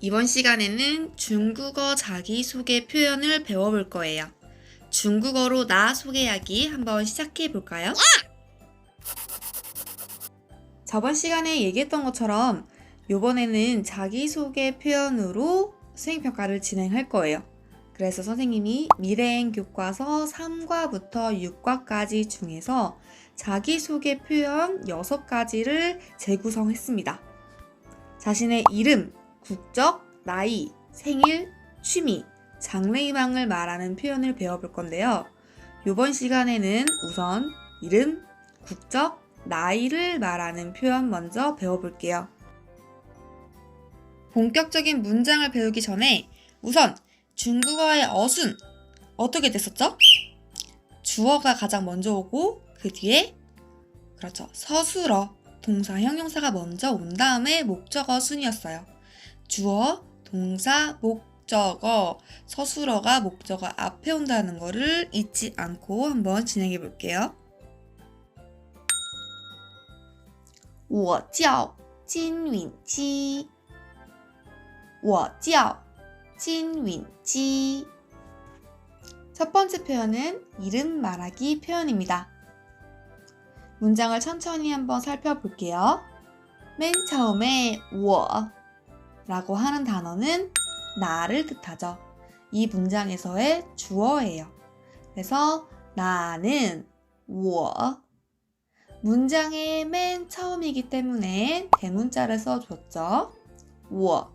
이번 시간에는 중국어 자기소개 표현을 배워볼 거예요. 중국어로 나 소개하기 한번 시작해 볼까요? 저번 시간에 얘기했던 것처럼 이번에는 자기소개 표현으로 수행평가를 진행할 거예요. 그래서 선생님이 미래행 교과서 3과부터 6과까지 중에서 자기소개 표현 6가지를 재구성했습니다. 자신의 이름, 국적, 나이, 생일, 취미, 장래희망을 말하는 표현을 배워볼 건데요. 이번 시간에는 우선 이름, 국적, 나이를 말하는 표현 먼저 배워볼게요. 본격적인 문장을 배우기 전에 우선 중국어의 어순 어떻게 됐었죠? 주어가 가장 먼저 오고 그 뒤에 그렇죠 서술어 동사 형용사가 먼저 온 다음에 목적어 순이었어요. 주어, 동사, 목적어, 서술어가 목적어 앞에 온다는 거를 잊지 않고 한번 진행해 볼게요. 我叫金允基.我叫金允基. 첫 번째 표현은 이름 말하기 표현입니다. 문장을 천천히 한번 살펴볼게요. 맨 처음에 我 라고 하는 단어는 나를 뜻하죠. 이 문장에서의 주어예요. 그래서 나는 我 문장의 맨 처음이기 때문에 대문자를 써줬죠. 我.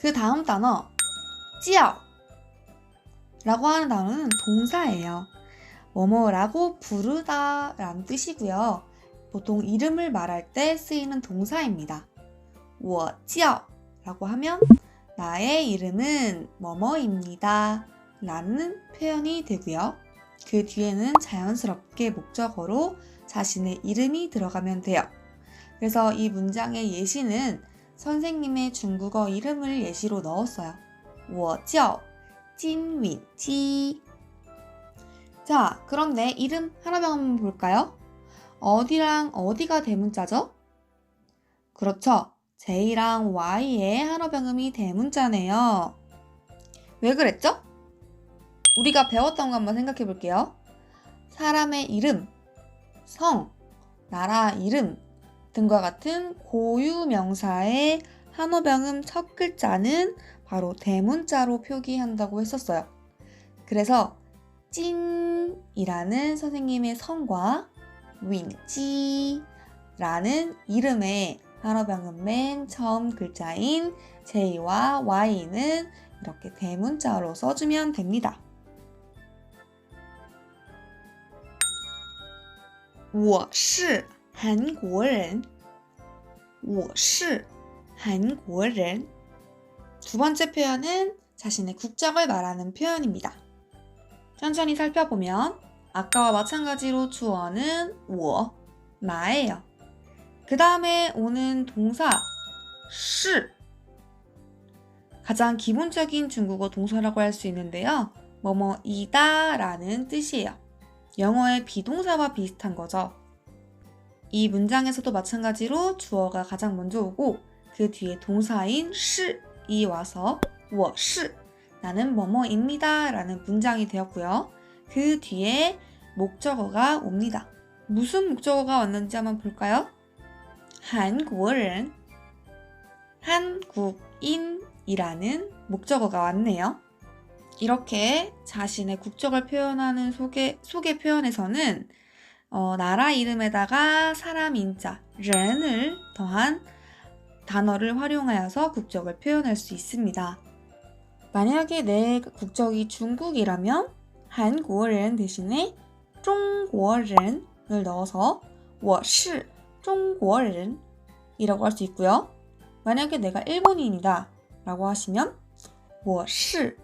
그 다음 단어 叫 라고 하는 단어는 동사예요. 뭐뭐라고 부르다 라는 뜻이고요. 보통 이름을 말할 때 쓰이는 동사입니다. 我叫 라고 하면 나의 이름은 뭐뭐입니다 라는 표현이 되고요. 그 뒤에는 자연스럽게 목적어로 자신의 이름이 들어가면 돼요. 그래서 이 문장의 예시는 선생님의 중국어 이름을 예시로 넣었어요. 我叫金允基 자, 그런데 이름 하나만 한번 볼까요? 어디랑 어디가 대문자죠? 그렇죠. J랑 Y의 한어병음이 대문자네요. 왜 그랬죠? 우리가 배웠던 거 한번 생각해 볼게요. 사람의 이름, 성, 나라 이름 등과 같은 고유 명사의 한어병음 첫 글자는 바로 대문자로 표기한다고 했었어요. 그래서 찐이라는 선생님의 성과 윈지라는 이름의 한어병음 맨 처음 글자인 J와 Y는 이렇게 대문자로 써주면 됩니다. 我是韩国人.我是韩国人. 두 번째 표현은 자신의 국적을 말하는 표현입니다. 천천히 살펴보면 아까와 마찬가지로 주어는 我, 나예요. 그 다음에 오는 동사 시 가장 기본적인 중국어 동사라고 할 수 있는데요. 뭐뭐이다 라는 뜻이에요. 영어의 비동사와 비슷한 거죠. 이 문장에서도 마찬가지로 주어가 가장 먼저 오고 그 뒤에 동사인 시이 와서 我是 나는 뭐뭐입니다 라는 문장이 되었고요. 그 뒤에 목적어가 옵니다. 무슨 목적어가 왔는지 한번 볼까요? 한국어는 한국인이라는 목적어가 왔네요. 이렇게 자신의 국적을 표현하는 소개, 소개 표현에서는 어, 나라 이름에다가 사람 인자, 렌을 더한 단어를 활용하여서 국적을 표현할 수 있습니다. 만약에 내 국적이 중국이라면 한국어는 대신에 중국어를 넣어서 我是 中国人 이라고 할 수 있고요. 만약에 내가 일본인이다 라고 하시면 我是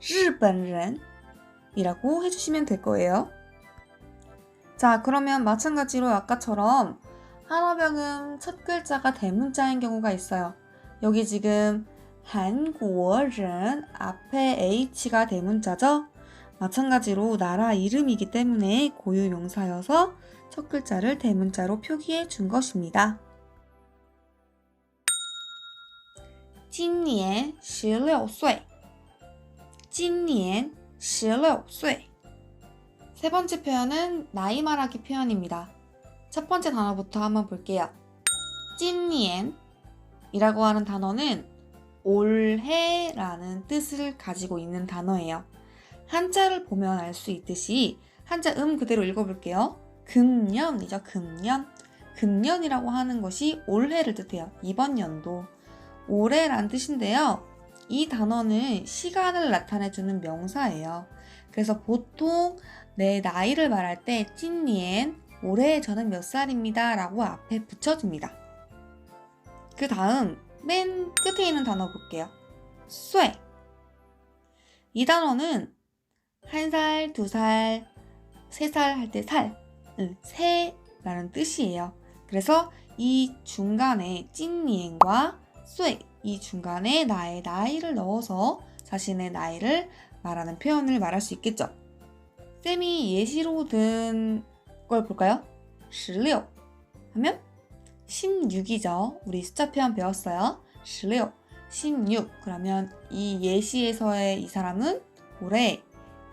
日本人 이라고 해주시면 될 거예요. 자, 그러면 마찬가지로 아까처럼 한어병음 첫 글자가 대문자인 경우가 있어요. 여기 지금 한국어는 앞에 H가 대문자죠? 마찬가지로 나라 이름이기 때문에 고유 명사여서 첫 글자를 대문자로 표기해 준 것입니다. 今年十六岁.今年十六岁. 세 번째 표현은 나이 말하기 표현입니다. 첫 번째 단어부터 한번 볼게요. 今年이라고 하는 단어는 올해라는 뜻을 가지고 있는 단어예요. 한자를 보면 알 수 있듯이 한자 음 그대로 읽어볼게요. 금년이죠, 금년. 금년이라고 하는 것이 올해를 뜻해요. 이번 연도. 올해란 뜻인데요. 이 단어는 시간을 나타내주는 명사예요. 그래서 보통 내 나이를 말할 때 찐니엔 올해 저는 몇 살입니다 라고 앞에 붙여줍니다. 그 다음 맨 끝에 있는 단어 볼게요. 쇠. 이 단어는 한 살, 두 살, 세 살 할 때 살, 응, 세라는 뜻이에요. 그래서 이 중간에 찐니엔과 쇠, 이 중간에 나의 나이를 넣어서 자신의 나이를 말하는 표현을 말할 수 있겠죠. 쌤이 예시로 든 걸 볼까요? 16 하면 16이죠. 우리 숫자 표현 배웠어요. 16, 16. 그러면 이 예시에서의 이 사람은 올해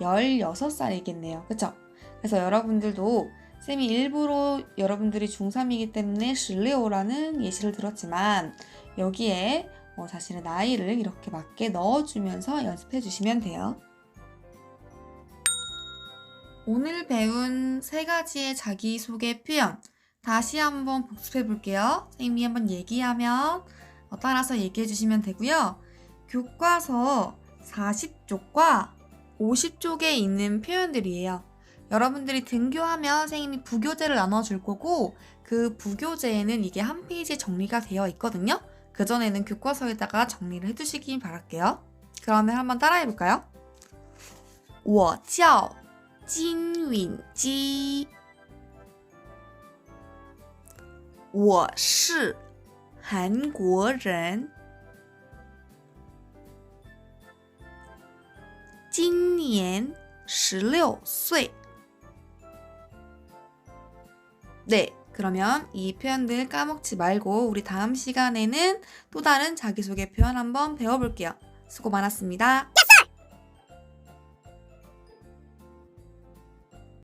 16살이겠네요. 그쵸? 그래서 여러분들도 쌤이 일부러 여러분들이 중3이기 때문에 16라는 예시를 들었지만 여기에 어, 자신의 나이를 이렇게 맞게 넣어주면서 연습해 주시면 돼요. 오늘 배운 세 가지의 자기소개 표현 다시 한번 복습해 볼게요. 선생님이 한번 얘기하면 어, 따라서 얘기해 주시면 되고요. 교과서 40쪽과 50쪽에 있는 표현들이에요. 여러분들이 등교하면 선생님이 부교재를 나눠줄 거고 그 부교재에는 이게 한 페이지에 정리가 되어 있거든요. 그전에는 교과서에다가 정리를 해주시기 바랄게요. 그러면 한번 따라해 볼까요? 我叫金允基我是韩国人。今年十六岁。 네, 그러면 이 표현들 까먹지 말고 우리 다음 시간에는 또 다른 자기소개 표현 한번 배워볼게요. 수고 많았습니다.